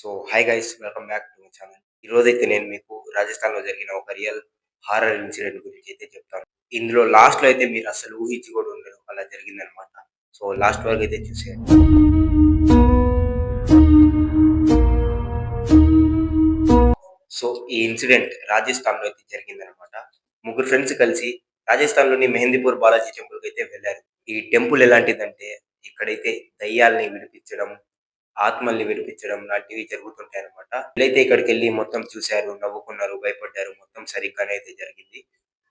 So hi guys welcome back to my channel. ఈ రోజు అయితే నేను మీకు రాజస్థాన్లో జరిగిన ఒక రియల్ హారర్ ఇన్సిడెంట్ గురించి అయితే చెప్తాను. ఇందులో లాస్ట్లో అయితే మీరు అసలు ఊహించి కూడా ఉండరు అలా జరిగిందనమాట. సో లాస్ట్ వరకు అయితే చూసేయండి. సో ఈ ఇన్సిడెంట్ రాజస్థాన్లో అయితే జరిగిందనమాట. ముగ్గురు ఫ్రెండ్స్ కలిసి రాజస్థాన్లోని మెహందీపూర్ బాలాజీ టెంపుల్కి అయితే వెళ్ళారు. ఈ టెంపుల్ ఎలాంటిదంటే ఇక్కడైతే దయ్యాల్ని విడిపించడం ఆత్మల్ని విడిపించడం లాంటివి జరుగుతుంటాయి అనమాట వీళ్ళైతే ఇక్కడికి వెళ్ళి మొత్తం చూశారు నవ్వుకున్నారు భయపడ్డారు. మొత్తం సరిగ్గానే అయితే జరిగింది.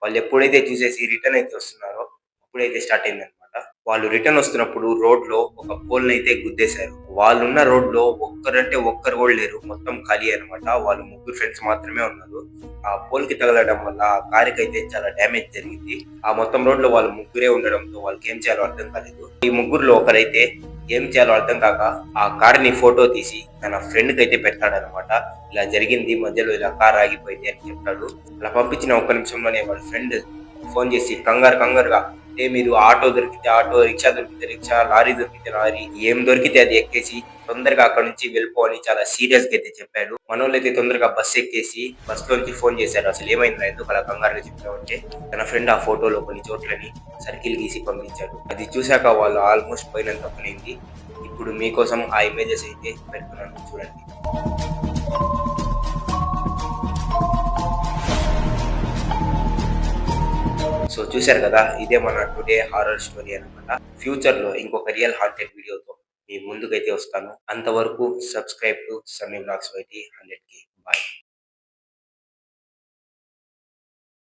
వాళ్ళు ఎప్పుడైతే చూసేసి రిటర్న్ అయితే వస్తున్నారో అప్పుడైతే స్టార్ట్ అయింది అనమాట వాళ్ళు రిటర్న్ వస్తున్నప్పుడు రోడ్లో ఒక పోల్ అయితే గుద్దేశారు. వాళ్ళున్న రోడ్లో ఒక్కరంటే ఒక్కరు కూడా లేరు. మొత్తం ఖాళీ అనమాట వాళ్ళు ముగ్గురు ఫ్రెండ్స్ మాత్రమే ఉన్నారు. ఆ పోల్కి తగలడం వల్ల ఆ కారుకి అయితే చాలా డ్యామేజ్ జరిగింది. ఆ మొత్తం రోడ్లో వాళ్ళు ముగ్గురే ఉండడంతో వాళ్ళకి ఏం చేయాలో అర్థం కాలేదు. ఈ ముగ్గురులో ఒకరైతే ఏం చేయాలో అర్థం కాక ఆ కార్ని ఫోటో తీసి తన ఫ్రెండ్కి అయితే పెడతాడనమాట ఇలా జరిగింది. మధ్యలో ఇలా కార్ ఆగిపోయింది అని చెప్తాడు అలా పంపించిన ఒక్క నిమిషంలోనే వాళ్ళ ఫ్రెండ్ ఫోన్ చేసి కంగారు కంగారుగా దొరికితే మీరు ఆటో దొరికితే ఆటో రిక్షా దొరికితే రిక్షా లారీ దొరికితే లారీ ఏం దొరికితే అది ఎక్కేసి తొందరగా అక్కడ నుంచి వెళ్ళిపోవాలి చాలా సీరియస్గా అయితే చెప్పాడు. మనోళ్ళు అయితే తొందరగా బస్ ఎక్కేసి బస్ లోంచి ఫోన్ చేశారు. అసలు ఏమైంది ఎందుకు అలా కంగారుగా చెప్పామంటే తన ఫ్రెండ్ ఆ ఫోటోలో కొన్ని చోట్లని సర్కిల్ గీసి పంపించాడు. అది చూశాక వాళ్ళు ఆల్మోస్ట్ పోయినంత పనింది. ఇప్పుడు మీకోసం ఆ ఇమేజెస్ అయితే పెడుతున్నాను. చూడండి. సో చూశారు కదా ఇదే మన టుడే హారర్ స్టోరీ అనమాట ఫ్యూచర్లో ఇంకొక రియల్ హాంటెడ్ వీడియోతో మీ ముందుకైతే వస్తాను. అంతవరకు subscribe to Sunny blogs YT హండ్రెడ్కి బాయ్